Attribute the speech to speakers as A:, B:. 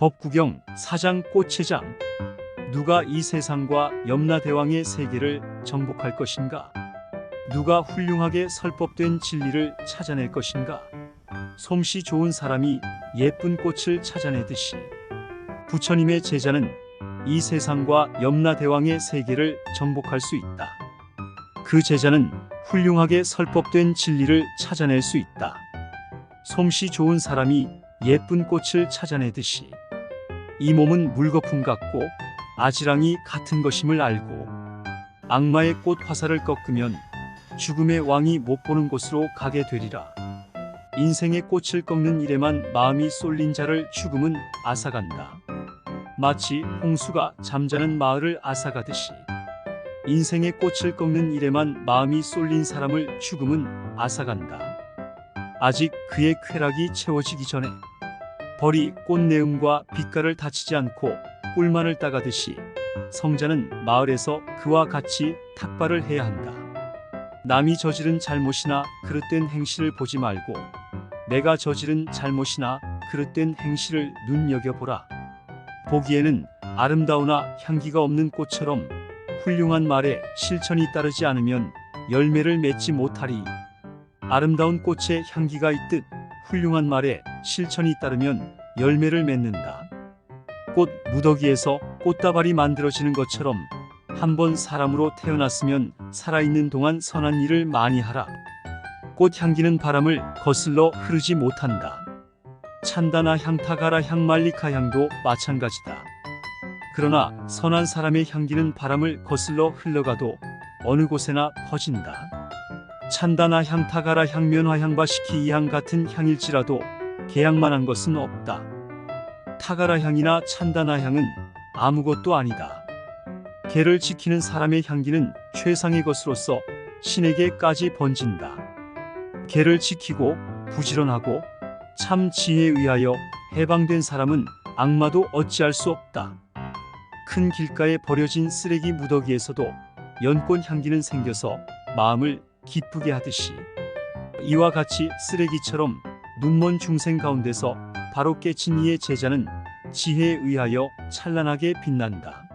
A: 법구경 사장 꽃체장 누가 이 세상과 염라대왕의 세계를 정복할 것인가? 누가 훌륭하게 설법된 진리를 찾아낼 것인가? 솜씨 좋은 사람이 예쁜 꽃을 찾아내듯이 부처님의 제자는 이 세상과 염라대왕의 세계를 정복할 수 있다. 그 제자는 훌륭하게 설법된 진리를 찾아낼 수 있다. 솜씨 좋은 사람이 예쁜 꽃을 찾아내듯이 이 몸은 물거품 같고 아지랑이 같은 것임을 알고 악마의 꽃 화살을 꺾으면 죽음의 왕이 못 보는 곳으로 가게 되리라. 인생의 꽃을 꺾는 일에만 마음이 쏠린 자를 죽음은 앗아간다. 마치 홍수가 잠자는 마을을 앗아가듯이 인생의 꽃을 꺾는 일에만 마음이 쏠린 사람을 죽음은 앗아간다. 아직 그의 쾌락이 채워지기 전에 벌이 꽃내음과 빛깔을 다치지 않고 꿀만을 따가듯이 성자는 마을에서 그와 같이 탁발을 해야 한다. 남이 저지른 잘못이나 그릇된 행실을 보지 말고 내가 저지른 잘못이나 그릇된 행실을 눈여겨보라. 보기에는 아름다우나 향기가 없는 꽃처럼 훌륭한 말에 실천이 따르지 않으면 열매를 맺지 못하리. 아름다운 꽃에 향기가 있듯 훌륭한 말에 실천이 따르면 열매를 맺는다. 꽃 무더기에서 꽃다발이 만들어지는 것처럼 한번 사람으로 태어났으면 살아있는 동안 선한 일을 많이 하라. 꽃 향기는 바람을 거슬러 흐르지 못한다. 찬다나 향타가라 향말리카 향도 마찬가지다. 그러나 선한 사람의 향기는 바람을 거슬러 흘러가도 어느 곳에나 퍼진다. 찬다나 향타가라 향면화 향바시키 이향 같은 향일지라도 계약만 한 것은 없다. 타가라 향이나 찬다나 향은 아무것도 아니다. 개를 지키는 사람의 향기는 최상의 것으로서 신에게까지 번진다. 개를 지키고 부지런하고 참 지혜에 의하여 해방된 사람은 악마도 어찌할 수 없다. 큰 길가에 버려진 쓰레기 무더기에서도 연꽃 향기는 생겨서 마음을 기쁘게 하듯이 이와 같이 쓰레기처럼 눈먼 중생 가운데서 바로 깨친 이의 제자는 지혜에 의하여 찬란하게 빛난다.